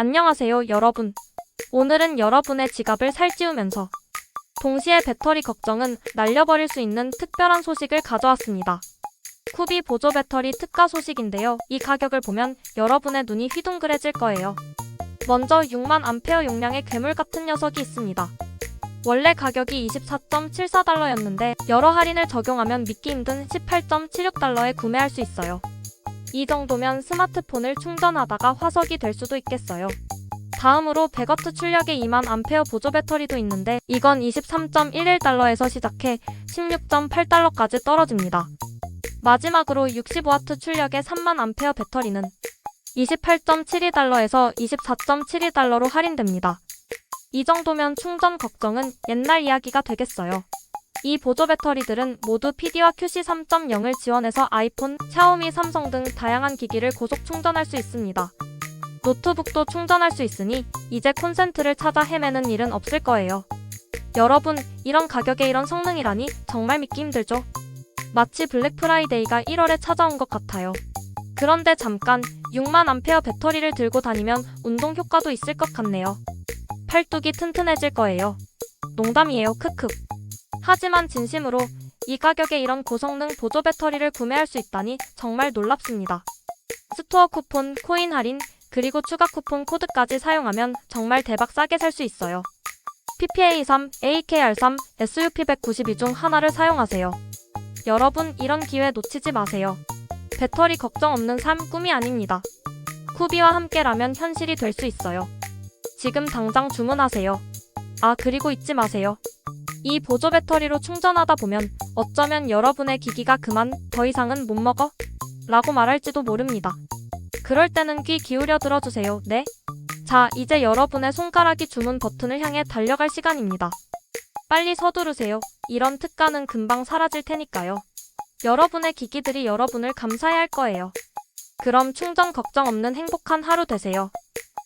안녕하세요, 여러분. 오늘은 여러분의 지갑을 살찌우면서 동시에 배터리 걱정은 날려버릴 수 있는 특별한 소식을 가져왔습니다. 쿠비 보조 배터리 특가 소식인데요. 이 가격을 보면 여러분의 눈이 휘둥그레질 거예요. 먼저 6만 암페어 용량의 괴물 같은 녀석이 있습니다. 원래 가격이 24.74달러였는데 여러 할인을 적용하면 믿기 힘든 18.76달러에 구매할 수 있어요. 이 정도면 스마트폰을 충전하다가 화석이 될 수도 있겠어요. 다음으로 100W 출력의 2만 암페어 보조 배터리도 있는데 이건 23.11달러에서 시작해 16.8달러까지 떨어집니다. 마지막으로 65W 출력의 3만 암페어 배터리는 28.72달러에서 24.72달러로 할인됩니다. 이 정도면 충전 걱정은 옛날 이야기가 되겠어요. 이 보조 배터리들은 모두 PD와 QC 3.0을 지원해서 아이폰, 샤오미, 삼성 등 다양한 기기를 고속 충전할 수 있습니다. 노트북도 충전할 수 있으니 이제 콘센트를 찾아 헤매는 일은 없을 거예요. 여러분, 이런 가격에 이런 성능이라니 정말 믿기 힘들죠? 마치 블랙 프라이데이가 1월에 찾아온 것 같아요. 그런데 잠깐 6만 암페어 배터리를 들고 다니면 운동 효과도 있을 것 같네요. 팔뚝이 튼튼해질 거예요. 농담이에요, 크크. 하지만 진심으로 이 가격에 이런 고성능 보조 배터리를 구매할 수 있다니 정말 놀랍습니다. 스토어 쿠폰, 코인 할인, 그리고 추가 쿠폰 코드까지 사용하면 정말 대박 싸게 살 수 있어요. PPA3, AKR3, SUP192 중 하나를 사용하세요. 여러분, 이런 기회 놓치지 마세요. 배터리 걱정 없는 삶 꿈이 아닙니다. 쿠비와 함께라면 현실이 될 수 있어요. 지금 당장 주문하세요. 아, 그리고 잊지 마세요. 이 보조 배터리로 충전하다 보면 어쩌면 여러분의 기기가 그만 더 이상은 못 먹어? 라고 말할지도 모릅니다. 그럴 때는 귀 기울여 들어주세요. 네? 자, 이제 여러분의 손가락이 주문 버튼을 향해 달려갈 시간입니다. 빨리 서두르세요. 이런 특가는 금방 사라질 테니까요. 여러분의 기기들이 여러분을 감사해 할 거예요. 그럼 충전 걱정 없는 행복한 하루 되세요.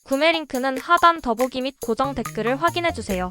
구매 링크는 하단 더보기 및 고정 댓글을 확인해주세요.